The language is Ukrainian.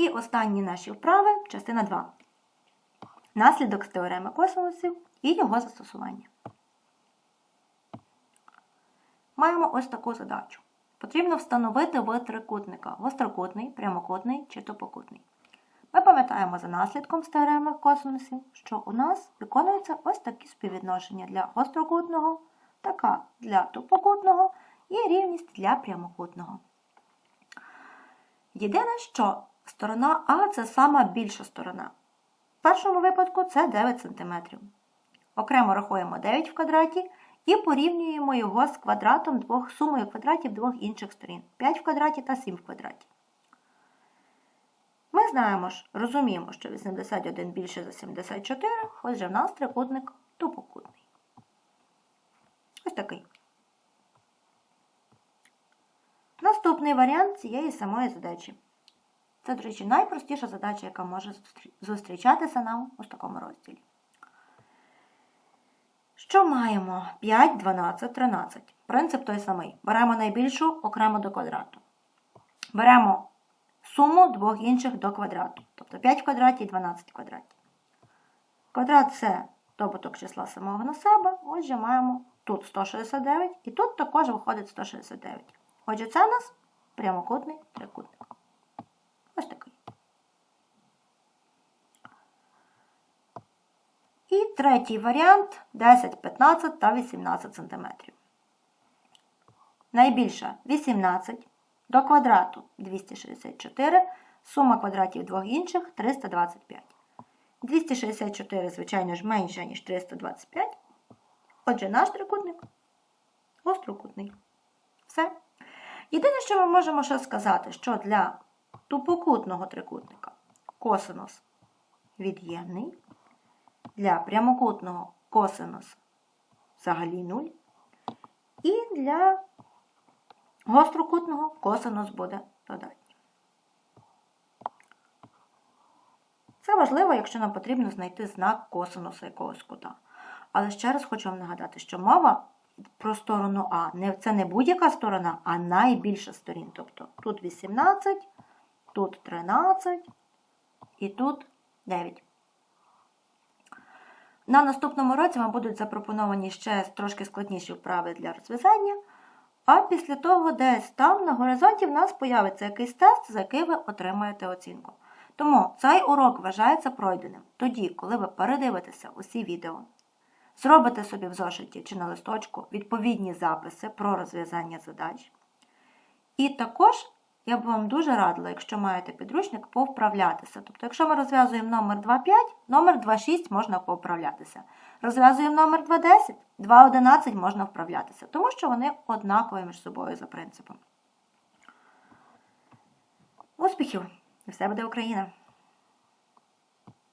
І останні наші вправи, частина 2. Наслідок з теореми косинусів і його застосування. Маємо ось таку задачу. Потрібно встановити вид трикутника гострокутний, прямокутний чи топокутний. Ми пам'ятаємо за наслідком з теореми косинусів, що у нас виконуються ось такі співвідношення для гострокутного, така для топокутного і рівність для прямокутного. Єдине, що сторона А це сама більша сторона. В першому випадку це 9 см. Окремо рахуємо 9 в квадраті і порівнюємо його з квадратом двох сумою квадратів двох інших сторін 5 в квадраті та 7 в квадраті. Ми знаємо ж, розуміємо, що 81 більше за 74, отже в нас трикутник тупокутний. Ось такий. Наступний варіант цієї самої задачі. Це, до речі, найпростіша задача, яка може зустрічатися нам у такому розділі. Що маємо? 5, 12, 13. Принцип той самий. Беремо найбільшу окремо до квадрату. Беремо суму двох інших до квадрату. Тобто 5 в квадраті і 12 в квадраті. Квадрат це добуток числа самого на себе. Отже, маємо тут 169 і тут також виходить 169. Отже, це у нас прямокутний трикутник. Ось такий. І третій варіант 10, 15 та 18 см. Найбільша 18 до квадрату 264, сума квадратів двох інших 325. 264, звичайно ж, менше, ніж 325. Отже, наш трикутник гострокутний. Все. Єдине, що ми можемо ще сказати, що для тупокутного трикутника косинус від'ємний, для прямокутного косинус взагалі 0, і для гострокутного косинус буде додатній. Це важливо, якщо нам потрібно знайти знак косинуса якогось кута. Але ще раз хочу вам нагадати, що мова про сторону А. Це не будь-яка сторона, а найбільша сторін. Тобто тут 18, тут 13 і тут 9. На наступному році вам будуть запропоновані ще трошки складніші вправи для розв'язання. А після того, десь там на горизонті в нас появиться якийсь тест, за який ви отримаєте оцінку. Тому цей урок вважається пройденим тоді, коли ви передивитеся усі відео, зробите собі в зошиті чи на листочку відповідні записи про розв'язання задач. І також я б вам дуже радила, якщо маєте підручник, повправлятися. Тобто, якщо ми розв'язуємо номер 2,5, номер 2,6 можна повправлятися. Розв'язуємо номер 2,10, 2,11 можна вправлятися, тому що вони однакові між собою за принципом. Успіхів! І все буде Україна!